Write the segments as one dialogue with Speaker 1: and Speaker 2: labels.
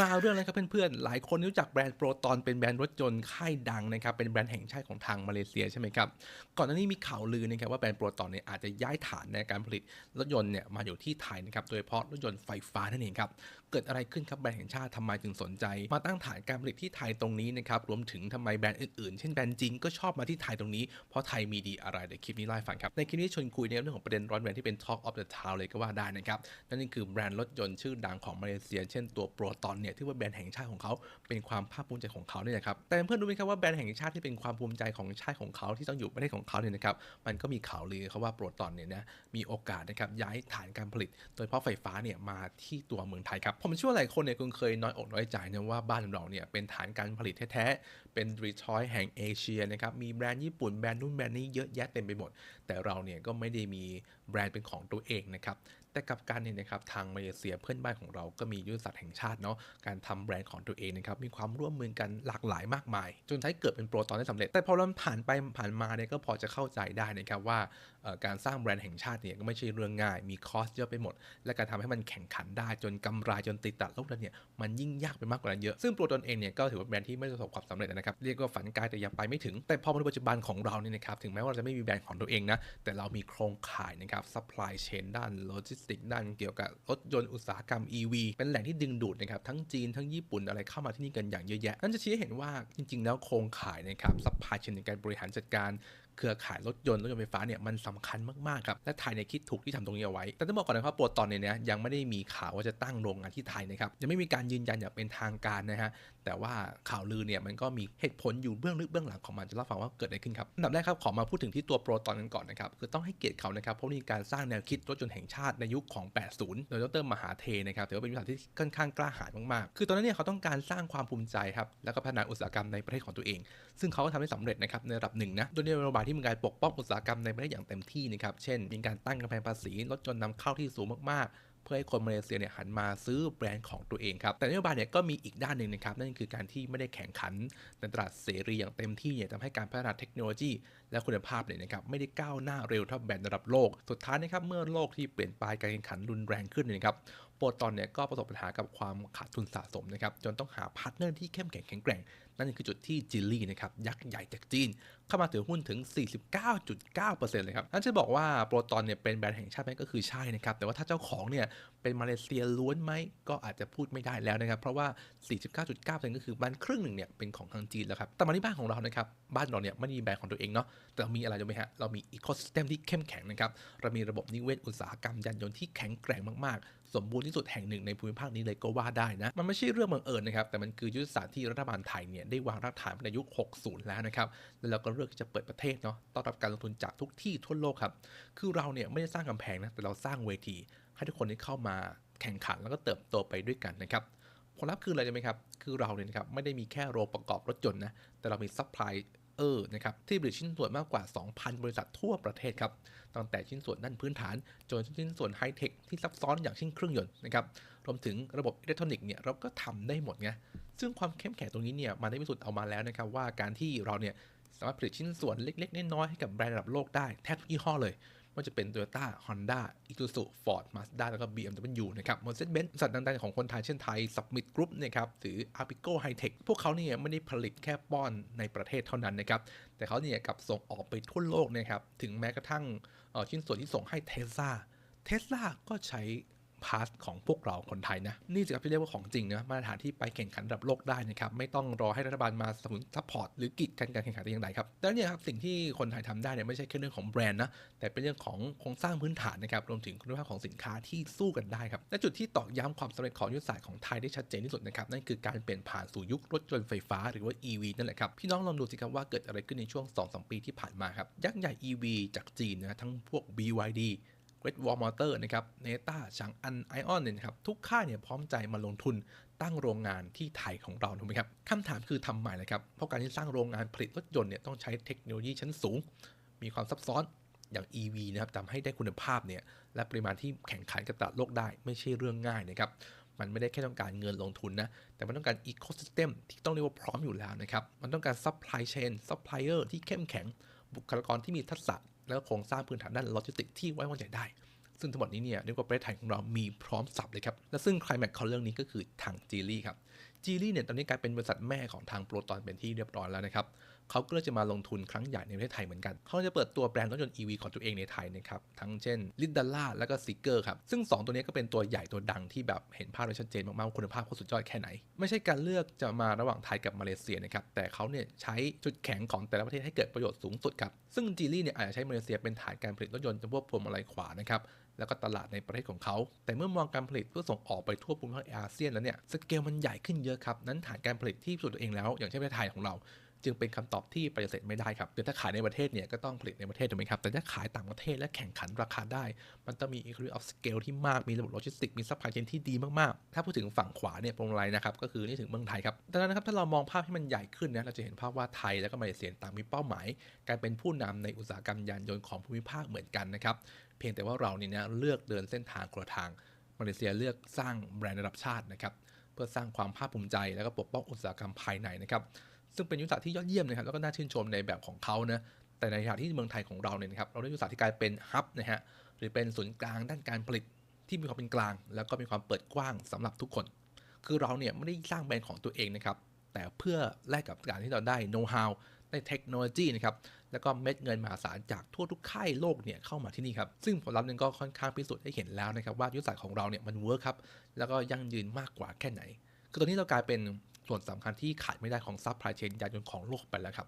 Speaker 1: มาเรื่องอะไรครับเพื่อนๆ หลายคนรู้จักแบรนด์โปรตอนเป็นแบรนด์รถยนต์ค่ายดังนะครับ เป็นแบรนด์แห่งชาติของทางมาเลเซียใช่ไหมครับ ก่อนหน้านี้มีข่าวลือนะครับว่าแบรนด์โปรตอนเนี่ยอาจจะย้ายฐานในการผลิตรถยนต์เนี่ยมาอยู่ที่ไทยนะครับ โดยเฉพาะรถยนต์ไฟฟ้านั่นเองครับ เกิดอะไรขึ้นครับแบรนด์แห่งชาติทำไมถึงสนใจ มาตั้งฐานการผลิตที่ไทยตรงนี้นะครับ รวมถึงทำไมแบรนด์อื่นๆ เช่นแบรนด์จีนก็ชอบมาที่ไทยตรงนี้ เพราะไทยมีดีอะไรเดี๋ยวคลิปนี้ไล่ฟังครับ ในคลิปนี้ชวนคุยในเรื่องของประเด็นร้อนแรงที่เป็น Talk of the Town เลยก็ว่าได้นะครับ นั่นคือแบรนด์รถยนต์ชื่อดังของมาเลเซีย เช่นตัวโปรตอนเนี่ยที่ว่าแบรนด์แห่งชาติของเขาเป็นความภาคภูมิใจของเขาเนี่ยนะครับแต่เพื่อนรู้ไหมครับว่าแบรนด์แห่งชาติที่เป็นความภูมิใจของชาติของเขาที่ต้องอยู่ประเทศของเขาเนี่ยนะครับมันก็มีข่าวลือเขาว่าโปรตอนเนี่ยนะมีโอกาสนะครับย้ายฐานการผลิต โดยเฉพาะไฟฟ้าเนี่ยมาที่ตัวเมืองไทยครับผมเชื่อหลายคนเนี่ยคงเคยน้อยอกน้อยใจนะว่าบ้านเราเนี่ยเป็นฐานการผลิตแท้ๆเป็นรีทอยแห่งเอเชียนะครับมีแบรนด์ญี่ปุ่นแบรนด์นู่นแบรนด์นี้เยอะแยะเต็มไปหมด แต่เราเนี่ยก็ไม่ได้มีแบรนด์เป็นของตัวเองนะครับ แต่กับการเนี่ยนะครับทางมาเลเซียเพื่อนบ้านของเราก็มียุทธศาสตร์แห่งชาติเนาะการทำแบรนด์ของตัวเองนะครับมีความร่วมมือกันหลากหลายมากมาย จนท้ายเกิดเป็นโปรตอนได้สำเร็จ แต่พอเราผ่านไปผ่านมาเนี่ยก็พอจะเข้าใจได้นะครับว่าการสร้างแบรนด์แห่งชาติเนี่ยก็ไม่ใช่เรื่องง่าย มีคอสเยอะไปหมด และการทำให้มันแข่งขันได้จนกำไรจนติดตลาดโลกนั้นเนี่ยมันยิ่งยากไปมากกว่านั้นเยอะซึ่งโปรตอนเองเนี่ยก็ถือว่าแบรนด์ที่ไม่ประสบความสำเร็จนะครับเรียกว่าฝันไกลแต่ยังไปไม่ถึง แต่พอมาในปัจจุบันของเราเนี่ยนะครับถึงแม้ว่าเราจะไม่มีแบรนด์ของตัวเองนะแต่เรามีโครงข่ายนะครับซัพพลายเชนด้านโลจิสติกด้านเกี่ยวกับรถยนต์อุตสาหกรรม EV เป็นแหล่งที่ดึงดูดนะครับทั้งจีนทั้งญี่ปุ่นอะไรเข้ามาที่นี่กันอย่างเยอะแยะนั่นจะชี้ให้เห็นว่าจริง ๆ แล้วโครงข่ายนะครับซัพพลายเชนในการบริหารจัดการเครือข่ายรถยนต์รถยนต์ไฟฟ้าเนี่ยมันสำคัญมากๆครับและไทยเนี่ยคิดถูกที่ทำตรงนี้เอาไว้ แต่ต้องบอกก่อนนะครับโปรตอนเนี่ยนะยังไม่ได้มีข่าวว่าจะตั้งโรงงานที่ไทยนะครับยังไม่มีการยืนยันอย่างเป็นทางการนะฮะแต่ว่าข่าวลือเนี่ยมันก็มีเหตุผลอยู่เบื้องลึกเบื้องหลังของมันจะเล่าฟังว่าเกิดอะไรขึ้นครับอันดับแรกครับขอมาพูดถึงที่ตัวโปรตอนกันก่อนนะครับคือต้องให้เกียรติเขานะครับเพราะมีการสร้างแนวคิดรถยนต์แห่งชาติในยุคของ 80 โดยดรมหาเทนะครับถือว่าเป็นวิสัยที่ค่อนข้างกล้าหาญมากๆ คือตอนนั้นเนี่ยเขาต้องการสร้างความภูมิใจครับแล้วก็พัฒนาอุตสาหกรรมในประเทศของตัวเอง ซึ่งเขาก็ทำได้สำเร็จนะครับในระดับหนึ่งนะโดยนโยบายที่มีการปกป้องอุตสาหกรรมในประเทศอย่างเต็มที่นะครับเช่น มีการตั้งกำแพงภาษีรถจนต์นำเข้าที่สูงมากๆ พื่อให้คนมาเลเซียเนี่ยหันมาซื้อแบรนด์ของตัวเองครับ แต่นโยบายเนี่ยก็มีอีกด้านหนึ่งนะครับ นั่นคือการที่ไม่ได้แข่งขันในตลาดเสรีอย่างเต็มที่เนี่ยทำให้การพัฒนาเทคโนโลยี และคุณภาพเนี่ยนะครับไม่ได้ก้าวหน้าเร็วเท่าแบรนด์ระดับโลก สุดท้ายนะครับเมื่อโลกที่เปลี่ยนไปการแข่งขันรุนแรงขึ้นเนี่ยนะครับ โปรตอนเนี่ยก็ประสบปัญหากับความขาดทุนสะสมนะครับจนต้องหาพาร์ทเนอร์ที่เข้มแข็งแข็งแกร่ง นั่นคือจุดที่จิลลี่นะครับยักษ์ใหญ่จากจีน เข้ามาถือหุ้นถึง 49.9%เลยครับนั่นจะบอกว่าโปรตอนเนี่ยเป็นแบรนด์แห่งชาติไหมก็คือใช่นะครับแต่ว่าถ้าเจ้าของเนี่ยเป็นมาเลเซียล้วนไหมก็อาจจะพูดไม่ได้แล้วนะครับเพราะว่า 49.9%ก็คือบ้านครึ่งหนึ่งเนี่ยเป็นของทางจีนแล้วครับแต่มาที่บ้านของเรานะครับบ้านเราเนี่ยไม่ได้มีแบรนด์ของตัวเองเนาะแต่มีอะไรรู้ไหมฮะเรามีอีโค y ิสเต็มที่เข้มแข็งนะครับเรามีระบบนิเวศอุตสาหกรรมยานยนต์ที่แข็งแกร่งมากสมบูรณ์ที่สุดแห่งหนึ่งในภูมิภาคนี้เลยก็ว่าได้นะ มันไม่ใช่เรื่องบังเอิญนะครับ แต่มันคือยุทธศาสตร์ที่รัฐบาลไทยเนี่ยได้วางรากฐานในยุค 60 แล้วนะครับ แล้วเราก็เลือกที่จะเปิดประเทศเนาะ ต้อนรับการลงทุนจากทุกที่ทั่วโลกครับ คือเราเนี่ยไม่ได้สร้างกำแพงนะ แต่เราสร้างเวที ให้ทุกคนได้เข้ามาแข่งขันแล้วก็เติบโตไปด้วยกันนะครับผลลัพธ์คืออะไรรู้ไหมครับ คือเราเนี่ยนะครับไม่ได้มีแค่โรงประกอบรถยนต์นะ แต่เรามีซัพพลาย เออร์นะครับที่ผลิตชิ้นส่วนมากกว่า 2,000 บริษัททั่วประเทศครับตั้งแต่ชิ้นส่วนด้านพื้นฐาน จนชิ้นส่วนไฮเทคที่ซับซ้อนอย่างเช่นเครื่องยนต์นะครับรวมถึงระบบอิเล็กทรอนิกส์เนี่ยเราก็ทำได้หมดไงซึ่งความเข้มแข็งตรงนี้เนี่ยมันได้พิสูจน์เอามาแล้วนะครับว่าการที่เราเนี่ยสามารถผลิตชิ้นส่วนเล็กๆน้อยๆให้กับแบรนด์ระดับโลกได้แทบทุกยี่ห้อเลย ว่าจะเป็น Toyota Honda Isuzu Ford Mazda แล้วก็ BMW นะครับ Mercedes-Benz บริษัทดังๆของคนไทยเช่นไทย Submit Group นะครับหรือ Apico High-Tech พวกเขาเนี่ยไม่ได้ผลิตแค่ป้อนในประเทศเท่านั้นนะครับ แต่เขาเนี่ยกับส่งออกไปทั่วโลกนะครับ ถึงแม้กระทั่งชิ้นส่วนที่ส่งให้เทสลาเทสลาก็ใช้ พาสของพวกเราคนไทยนะนี่สิครับที่เรียกว่าของจริงนะมาตรฐานที่ไปแข่งขันระดับโลกได้นะครับไม่ต้องรอให้รัฐบาลมาสนับสนุนซัพพอร์ตหรือกีดกันการแข่งขันแต่อย่างใดครับดังนั้นเนี่ยครับสิ่งที่คนไทยทำได้เนี่ยไม่ใช่แค่เรื่องของแบรนด์นะแต่เป็นเรื่องของโครงสร้างพื้นฐานนะครับรวมถึงคุณภาพของสินค้าที่สู้กันได้ครับและจุดที่ตอกย้ำความสำเร็จของยุทธศาสตร์ของไทยได้ชัดเจนที่สุดนะครับนั่นคือการเปลี่ยนผ่านสู่ยุครถยนต์ไฟฟ้าหรือว่า EV นั่นแหละครับพี่น้องลองดูสิครับว่าเกิดอะไรขึ้นในช่วง2-3ปีที่ผ่านมาครับยักษ์ใหญ่ EV จากจีนนะทั้งพวก BYD Great Wall Motor นะครับ Neta ฉางอันไอออนเนี่ยครับทุกค่ายเนี่ยพร้อมใจมาลงทุนตั้งโรงงานที่ไทยของเราถูกไหมครับคำถามคือทำไมล่ะครับ เพราะการที่สร้างโรงงานผลิตรถยนต์เนี่ยต้องใช้เทคโนโลยีชั้นสูง มีความซับซ้อนอย่าง EV นะครับทำให้ได้คุณภาพเนี่ยและปริมาณที่แข่งขันกับตลาดโลกได้ไม่ใช่เรื่องง่ายนะครับมันไม่ได้แค่ต้องการเงินลงทุนนะ แต่มันต้องการอีโค y ิสเต็มที่ต้องเรียกว่าพร้อมอยู่แล้วนะครับ มันต้องการซัพพลายเชนซัพพลายเออร์ที่เข้มแข็ง บุคลากรที่มีทักษะ แล้วโครงสร้างพื้นฐานด้านโลจิสติกที่ไว้วางใจได้ ซึ่งทั้งหมดนี้เนี่ยเรียกว่าประเทศไทยของเรามีพร้อมสับเลยครับ และซึ่งใคลแม็กซ์ของเรื่องนี้ก็คือทางจีลี่ครับจีลี่เนี่ยตอนนี้กลายเป็นบริษัทแม่ของทางโปรตอนเป็นที่เรียบร้อยแล้วนะครับ เขาก็เลยจะมาลงทุนครั้งใหญ่ในประเทศไทยเหมือนกัน เขาจะเปิดตัวแบรนด์รถยนต์ EV ของตัวเองในไทยนะครับ ทั้งเช่นลินดาร่าและก็ซิกเกอร์ครับ ซึ่ง 2 ตัวนี้ก็เป็นตัวใหญ่ตัวดังที่แบบเห็นภาพได้ชัดเจนมากๆว่าคุณภาพเขาสุดยอดแค่ไหน ไม่ใช่การเลือกจะมาระหว่างไทยกับมาเลเซียนะครับ แต่เขาเนี่ยใช้จุดแข็งของแต่ละประเทศให้เกิดประโยชน์สูงสุดครับ ซึ่งจีลี่เนี่ยอาจจะใช้มาเลเซียเป็นฐานการผลิตรถยนต์จำพวกพวงมาลัยขวานะครับแล้วก็ตลาดในประเทศของเขา แต่เมื่อมองการผลิตเพื่อส่งออกไปทั่วภูมิภาคอาเซียนแล้วเนี่ย สเกลมันใหญ่ขึ้นเยอะครับ นั้นฐานการผลิตที่สุดตัวเองแล้ว อย่างเช่นประเทศไทยของเรา จึงเป็นคำตอบที่ปฏิเสธไม่ได้ครับคือถ้าขายในประเทศเนี่ยก็ต้องผลิตในประเทศถูกไหมครับ แต่ถ้าขายต่างประเทศและแข่งขันราคาได้ มันต้องมี economy of scale ที่มาก มีระบบโลจิสติก มีซัพพลายเชนที่ดีมาก ๆ ถ้าพูดถึงฝั่งขวาเนี่ยพวงมาลัยนะครับ ก็คือนี่ถึงเมืองไทยครับ ดังนั้นนะครับถ้าเรามองภาพให้มันใหญ่ขึ้นนะ เราจะเห็นภาพว่าไทยแล้วก็มาเลเซียต่างมีเป้าหมาย การเป็นผู้นำในอุตสาหกรรมยานยนต์ของภูมิภาคเหมือนกันนะครับ เพียงแต่ว่าเราเนี่ยนะเลือกเดินเส้นทางคนละทาง มาเลเซียเลือกสร้างแบรนด์ระดับชาตินะครับ เพื่อสร้างความภาคภูมิใจ แล้วก็ปกป้องอุตสาหกรรมภายในนะครับ ซึ่งเป็นยุทธศาสตร์ที่ยอดเยี่ยมนะครับแล้วก็น่าชื่นชมในแบบของเขานะแต่ในขณะที่เมืองไทยของเราเนี่ยนะครับเราได้ยุทธศาสตร์ที่กลายเป็นฮับนะฮะหรือเป็นศูนย์กลางด้านการผลิตที่มีความเป็นกลาง แล้วก็มีความเปิดกว้างสำหรับทุกคน คือเราเนี่ยไม่ได้สร้างแบรนด์ของตัวเองนะครับแต่เพื่อแลกกับการที่เราได้โน้ตฮาวได้เทคโนโลยีนะครับแล้วก็เม็ดเงินมหาศาลจากทั่วทุกค่ายโลกเนี่ยเข้ามาที่นี่ครับซึ่งผลลัพธ์นึงก็ค่อนข้างพิสูจน์ให้เห็นแล้วนะครับว่ายุทธศาสตร์ของเราเนี่ยมันเวิร์คครับแล้วก็ยั่งยืนมากกว่าแค่ไหนคือตอนนี้เรากลายเป็น ส่วนสำคัญที่ขาดไม่ได้ของซัพพลายเชนยานยนต์ของโลกไปแล้วครับ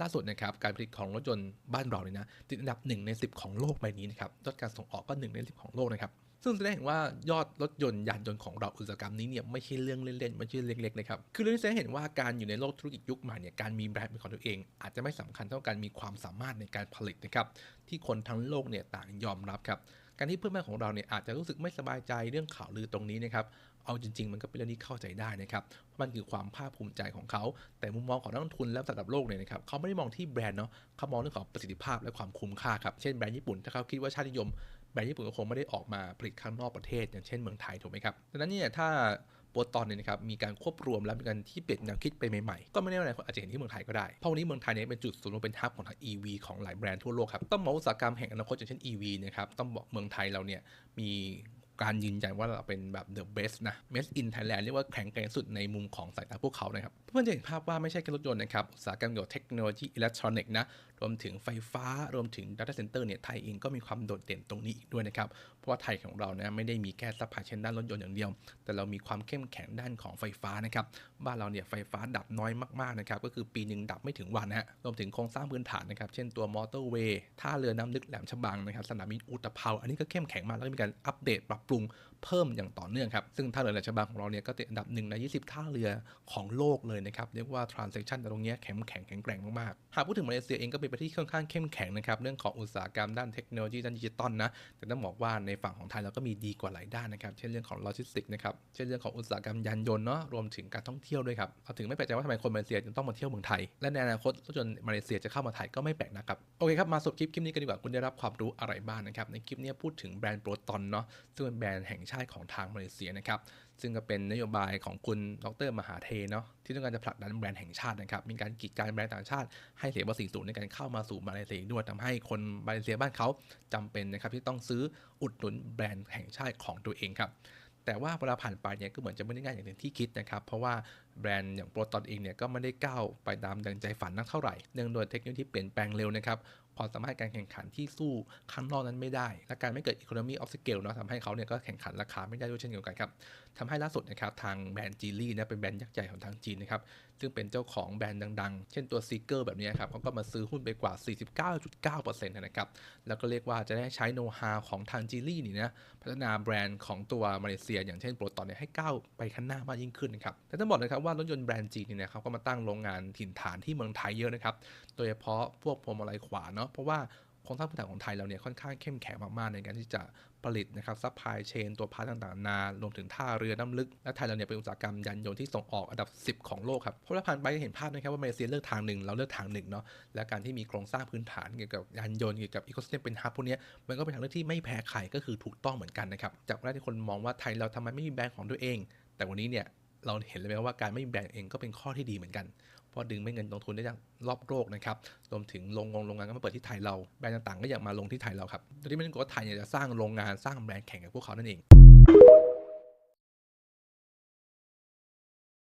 Speaker 1: ล่าสุดนะครับการผลิตของรถยนต์บ้านเราเนี่ยนะติดอันดับ 1 ใน 10 ของโลกใบนี้นะครับยอดการส่งออกก็ 1 ใน 10 ของโลกนะครับซึ่งแสดงเห็นว่ายอดรถยนต์ยานยนต์ของเราอุตสาหกรรมนี้เนี่ยไม่ใช่เรื่องเล่นๆไม่ใช่เล็กๆนะครับคือเรื่องนี้แสดงเห็นว่าการอยู่ในโลกธุรกิจยุคใหม่เนี่ยการมีแบรนด์เป็นของตัวเอง อาจจะไม่สำคัญเท่าการมีความสามารถในการผลิตนะครับที่คนทั้งโลกเนี่ยต่างยอมรับครับการที่เพื่อนบ้านของเราเนี่ยอาจจะรู้สึกไม่สบายใจเรื่องข่าวลือตรงนี้นะครับ เอาจริง ๆ มันก็เป็นเรื่องที่เข้าใจได้นะครับเพราะมันคือความภาคภูมิใจของเขา แต่มุมมองของนักลงทุนและระดับโลกเนี่ยนะครับเขาไม่ได้มองที่แบรนด์เนาะเขามองเรื่องของประสิทธิภาพและความคุ้มค่าครับ เช่นแบรนด์ญี่ปุ่นถ้าเขาคิดว่าชาตินิยมแบรนด์ญี่ปุ่นก็คงไม่ได้ออกมาผลิตข้างนอกประเทศ อย่างเช่นเมืองไทยถูกไหมครับดังนั้นเนี่ยถ้าโปรตอนเนี่ยนะครับมีการควบรวมและมีการที่เปลี่ยนแนวคิดไปใหม่ๆ ก็ไม่แน่ว่าอนาคตอาจจะเห็นที่เมืองไทยก็ได้ เพราะวันนี้เมืองไทยเนี่ยเป็นจุดศูนย์รวมเป็นฮับของทาง EV ของหลายแบรนด์ทั่วโลกครับต้องมองอุตสาหกรรมแห่งอนาคตอย่างเช่น EV นะครับต้องบอกเมืองไทยเราเนี่ยมี การยืนยันว่าเราเป็นแบบ the best นะ made in Thailand เรียกว่าแข็งแกร่งสุดในมุมของสายตาพวกเขานะครับ เพื่อนจะเห็นภาพว่าไม่ใช่แค่รถยนต์นะครับ อุตสาหกรรมเกี่ยวกับเทคโนโลยีอิเล็กทรอนิกส์นะ รวมถึงไฟฟ้า รวมถึง Data Center เนี่ย ไทยเองก็มีความโดดเด่นตรงนี้อีกด้วยนะครับ เพราะว่าไทยของเรานะไม่ได้มีแค่ซัพพลายเชนด้านรถยนต์อย่างเดียว แต่เรามีความเข้มแข็งด้านของไฟฟ้านะครับ บ้านเราเนี่ยไฟฟ้าดับน้อยมากๆนะครับ ก็คือปีหนึ่งดับไม่ถึงวันนะฮะรวมถึงโครงสร้างพื้นฐานนะครับเช่นตัวมอเตอร์เวย์ท่าเรือน้ำลึกแหลมฉบังนะครับสนามบินอุตภเปาอันนี้ก็เข้มแข็งมากแล้วก็มีการอัปเดตปรับปรุง เพิ่มอย่างต่อเนื่องครับ ซึ่งท่าเรือแหลมฉบังของเราเนี่ยก็ติดอันดับหนึ่งใน 20 ท่าเรือของโลกเลยนะครับ เรียกว่า transaction ตรงเนี้ยแข็งแข็งแข็งแกร่งมากๆ หากพูดถึงมาเลเซียเองก็เป็นประเทศที่ค่อนข้างเข้มแข็งนะครับ เรื่องของอุตสาหกรรมด้านเทคโนโลยีด้านดิจิตอลนะ แต่ต้องบอกว่าในฝั่งของไทยเราก็มีดีกว่าหลายด้านนะครับ เช่นเรื่องของโลจิสติกนะครับ เช่นเรื่องของอุตสาหกรรมยานยนต์เนาะ รวมถึงการท่องเที่ยวด้วยครับเราถึงไม่แปลกใจว่าทำไมคนมาเลเซียจึงต้องมาเที่ยวเมืองไทย และในอนาคตรถยนต์มาเลเซียจะเข้ามาไทยก็ไม่แปลกนะครับ โอเคครับ มาสรุปคลิปคลิปนี้กันดีกว่า คุณได้รับความรู้อะไรบ้างนะครับ ในคลิปนี้พูดถึงแบรนด์โปรตอนเนาะ ซึ่งเป็นแบรนด์แห่งชาติของทางมาเลเซียนะครับ ซึ่งก็เป็นนโยบายของคุณดรมหาเทเนาะที่ต้องการจะผลักดันแบรนด์แห่งชาตินะครับมีการกีดกันแบรนด์ต่างชาติให้เสียภาษีสูงในการเข้ามาสู่มาเลเซียด้วยทำให้คนมาเลเซียบ้านเขาจำเป็นนะครับที่ต้องซื้ออุดหนุนแบรนด์แห่งชาติของตัวเองครับแต่ว่าเวลาผ่านไปเนี่ยก็เหมือนจะไม่ได้ง่ายอย่างที่คิดนะครับ เพราะว่าแบรนด์อย่างโปรตอนเองเนี่ยก็ไม่ได้ก้าวไปตามดังใจฝันนักเท่าไหร่ เนื่องโดยเทคโนโลยีที่เปลี่ยนแปลงเร็วนะครับ ความสามารถการแข่งขันที่สู้ข้างนอกนั้นไม่ได้ และการไม่เกิด economy of scale เนาะทำให้เขาเนี่ยก็แข่งขันราคาไม่ได้ด้วยเช่นเดียวกันครับทำให้ล่าสุดนะครับทางแบรนด์จีลี่นะเป็นแบรนด์ยักษ์ใหญ่ของทางจีนนะครับซึ่งเป็นเจ้าของแบรนด์ดังๆ เช่นตัวซีเกอร์แบบนี้ครับเขาก็มาซื้อหุ้นไปกว่า 49.9%นะครับแล้วก็เรียกว่าจะได้ใช้โน้ตฮาของทางจีลี่นี่นะพัฒนาแบรนด์ของตัวมาเลเซีย อย่างเช่นโปรตอนเนี่ยให้ก้าวไปข้างหน้ามากยิ่งขึ้นนะครับแต่ต้องบอกนะครับว่ารถยนต์แบรนด์จีนเนี่ยนะครับก็มาตั้งโรงงานถิ่นฐานที่เมืองไทยเยอะนะครับ ดยเฉพาะพวกพวงมาลัยขวาเนาะเพราะว่าโครงสร้างพื้นฐานของไทยเราเนี่ยค่อนข้างเข้มแข็งมากๆ ในการที่จะผลิตนะครับซัพพลายเชนตัวพาร์ทต่างๆนารวมถึงท่าเรือน้ำลึก และไทยเราเนี่ยเป็นอุตสาหกรรมยานยนต์ที่ส่งออกอันดับ 10 ของโลกครับเพราะเราผ่านไปเห็นภาพนะครับว่ามาเลเซียเลือกทางหนึ่งเราเลือกทางหนึ่งเนาะและการที่มีโครงสร้างพื้นฐานเกี่ยวกับยานยนต์เกี่ยวกับอีโคซิสเต็มเป็นฮับพวกนี้มันก็เป็นทางเลือกที่ไม่แพ้ใครก็คือถูกต้องเหมือนกันนะครับจากแรกที่คนมองว่าไทยเราทำไมไม่มีแบรนด์ของตัวเอง แต่วันนี้เนี่ยเราเห็นเลยไหมว่าการไม่มีแบรนด์เองก็เป็นข้อที่ดีเหมือนกัน เพราะดึงไม่เงินลงทุนได้จากรอบโลกนะครับรวมถึงโรงงงโรงงานก็มาเปิดที่ไทยเราแบรนด์ต่างๆก็อยากมาลงที่ไทยเราครับตอนนี้มันก็ไทยเนี่ยจะสร้างโรงงานสร้างแบรนด์แข่งกับพวกเขานั่นเอง